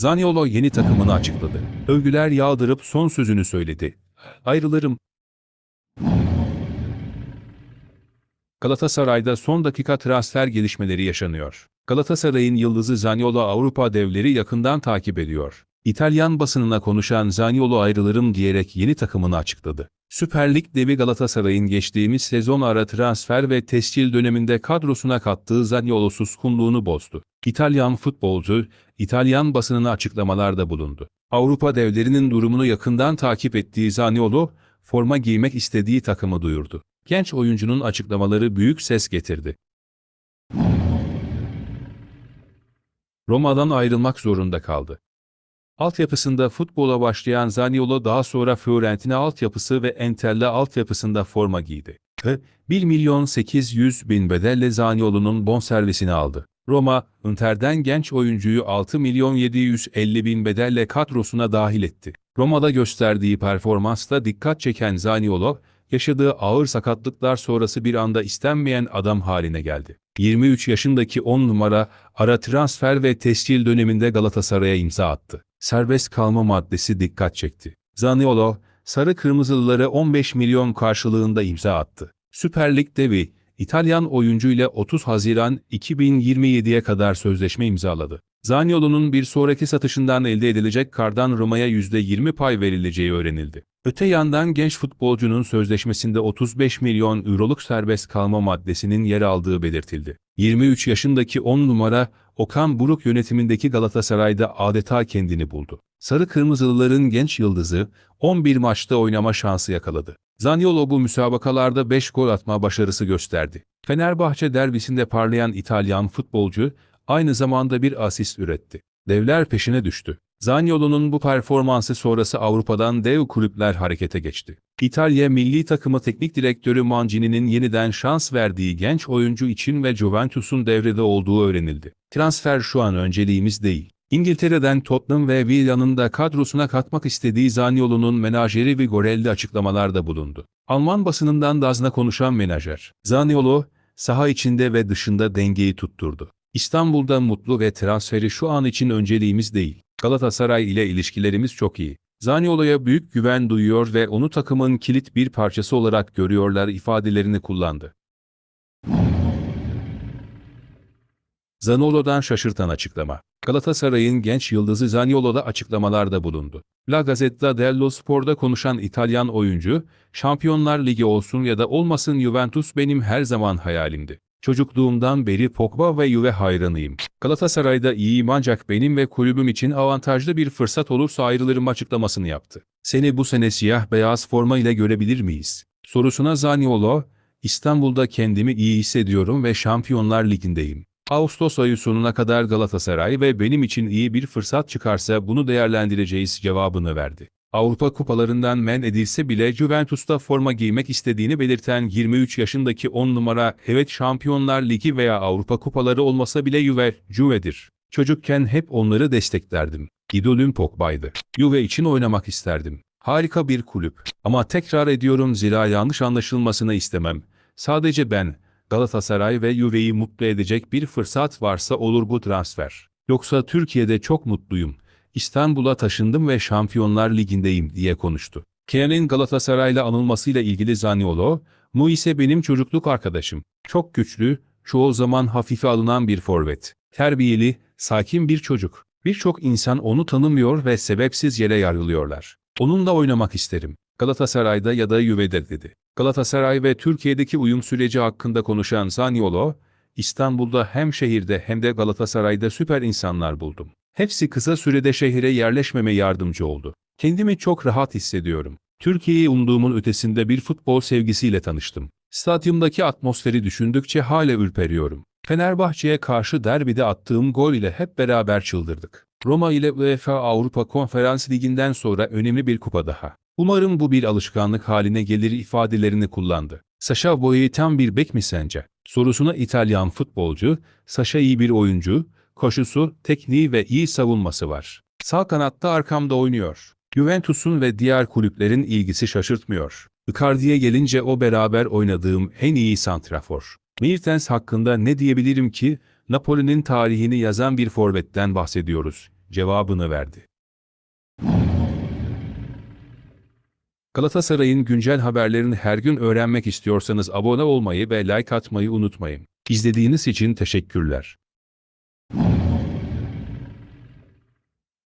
Zaniolo yeni takımını açıkladı. Övgüler yağdırıp son sözünü söyledi. Ayrılırım. Galatasaray'da son dakika transfer gelişmeleri yaşanıyor. Galatasaray'ın yıldızı Zaniolo Avrupa devleri yakından takip ediyor. İtalyan basınına konuşan Zaniolo ayrılırım diyerek yeni takımını açıkladı. Süper Lig devi Galatasaray'ın geçtiğimiz sezon ara transfer ve tescil döneminde kadrosuna kattığı Zaniolo suskunluğunu bozdu. İtalyan futbolcu, İtalyan basınına açıklamalarda bulundu. Avrupa devlerinin durumunu yakından takip ettiği Zaniolo, forma giymek istediği takımı duyurdu. Genç oyuncunun açıklamaları büyük ses getirdi. Roma'dan ayrılmak zorunda kaldı. Altyapısında futbola başlayan Zaniolo daha sonra Fiorentina altyapısı ve Entella altyapısında forma giydi. Ve 1 milyon 800 bin bedelle Zaniolo'nun bonservisini aldı. Roma, Inter'den genç oyuncuyu 6 milyon 750 bin bedelle kadrosuna dahil etti. Roma'da gösterdiği performansla dikkat çeken Zaniolo, yaşadığı ağır sakatlıklar sonrası bir anda istenmeyen adam haline geldi. 23 yaşındaki 10 numara, ara transfer ve tescil döneminde Galatasaray'a imza attı. Serbest kalma maddesi dikkat çekti. Zaniolo, Sarı Kırmızılılara 15 milyon karşılığında imza attı. Süper Lig devi, İtalyan oyuncu ile 30 Haziran 2027'ye kadar sözleşme imzaladı. Zaniolo'nun bir sonraki satışından elde edilecek kardan Roma'ya %20 pay verileceği öğrenildi. Öte yandan genç futbolcunun sözleşmesinde 35 milyon euroluk serbest kalma maddesinin yer aldığı belirtildi. 23 yaşındaki 10 numara, Okan Buruk yönetimindeki Galatasaray'da adeta kendini buldu. Sarı Kırmızılıların genç yıldızı 11 maçta oynama şansı yakaladı. Zaniolo bu müsabakalarda 5 gol atma başarısı gösterdi. Fenerbahçe derbisinde parlayan İtalyan futbolcu aynı zamanda bir asist üretti. Devler peşine düştü. Zaniolo'nun bu performansı sonrası Avrupa'dan dev kulüpler harekete geçti. İtalya milli takımı teknik direktörü Mancini'nin yeniden şans verdiği genç oyuncu için ve Juventus'un devrede olduğu öğrenildi. Transfer şu an önceliğimiz değil. İngiltere'den Tottenham ve Villa'nın da kadrosuna katmak istediği Zaniolo'nun menajeri Vigorelli açıklamalarda bulundu. Alman basınından Dazna konuşan menajer, Zaniolo, saha içinde ve dışında dengeyi tutturdu. İstanbul'da mutlu ve transferi şu an için önceliğimiz değil. Galatasaray ile ilişkilerimiz çok iyi. Zaniolo'ya büyük güven duyuyor ve onu takımın kilit bir parçası olarak görüyorlar ifadelerini kullandı. Zaniolo'dan şaşırtan açıklama. Galatasaray'ın genç yıldızı Zaniolo'da açıklamalarda bulundu. La Gazzetta dello Spor'da konuşan İtalyan oyuncu, Şampiyonlar Ligi olsun ya da olmasın Juventus benim her zaman hayalimdi. Çocukluğumdan beri Pogba ve Juve hayranıyım. Galatasaray'da iyiyim ancak benim ve kulübüm için avantajlı bir fırsat olursa ayrılırım açıklamasını yaptı. Seni bu sene siyah beyaz forma ile görebilir miyiz? Sorusuna Zaniolo, İstanbul'da kendimi iyi hissediyorum ve Şampiyonlar Ligi'ndeyim. Ağustos ayı sonuna kadar Galatasaray ve benim için iyi bir fırsat çıkarsa bunu değerlendireceğiz cevabını verdi. Avrupa kupalarından men edilse bile Juventus'ta forma giymek istediğini belirten 23 yaşındaki 10 numara evet Şampiyonlar Ligi veya Avrupa kupaları olmasa bile Juve, Juve'dir. Çocukken hep onları desteklerdim. İdolüm Pogba'ydı. Juve için oynamak isterdim. Harika bir kulüp. Ama tekrar ediyorum zira yanlış anlaşılmasını istemem. Sadece ben, Galatasaray ve Juve'yi mutlu edecek bir fırsat varsa olur bu transfer. Yoksa Türkiye'de çok mutluyum. İstanbul'a taşındım ve Şampiyonlar Ligi'ndeyim diye konuştu. Kean'ın Galatasaray'la anılmasıyla ilgili Zaniolo, Mu ise benim çocukluk arkadaşım. Çok güçlü, çoğu zaman hafife alınan bir forvet. Terbiyeli, sakin bir çocuk. Birçok insan onu tanımıyor ve sebepsiz yere yargılıyorlar. Onunla oynamak isterim. Galatasaray'da ya da Juve'de dedi. Galatasaray ve Türkiye'deki uyum süreci hakkında konuşan Zaniolo, İstanbul'da hem şehirde hem de Galatasaray'da süper insanlar buldum. Hepsi kısa sürede şehire yerleşmeme yardımcı oldu. Kendimi çok rahat hissediyorum. Türkiye'yi umduğumun ötesinde bir futbol sevgisiyle tanıştım. Stadyumdaki atmosferi düşündükçe hala ürperiyorum. Fenerbahçe'ye karşı derbide attığım gol ile hep beraber çıldırdık. Roma ile UEFA Avrupa Konferans Ligi'nden sonra önemli bir kupa daha. Umarım bu bir alışkanlık haline gelir ifadelerini kullandı. Sasha Boye tam bir bek mi sence? Sorusuna İtalyan futbolcu, Sasha iyi bir oyuncu, koşusu, tekniği ve iyi savunması var. Sağ kanatta arkamda oynuyor. Juventus'un ve diğer kulüplerin ilgisi şaşırtmıyor. Icardi'ye gelince o beraber oynadığım en iyi santrafor. Mertens hakkında ne diyebilirim ki? Napoli'nin tarihini yazan bir forvetten bahsediyoruz. cevabını verdi. Galatasaray'ın güncel haberlerini her gün öğrenmek istiyorsanız abone olmayı ve like atmayı unutmayın. İzlediğiniz için teşekkürler.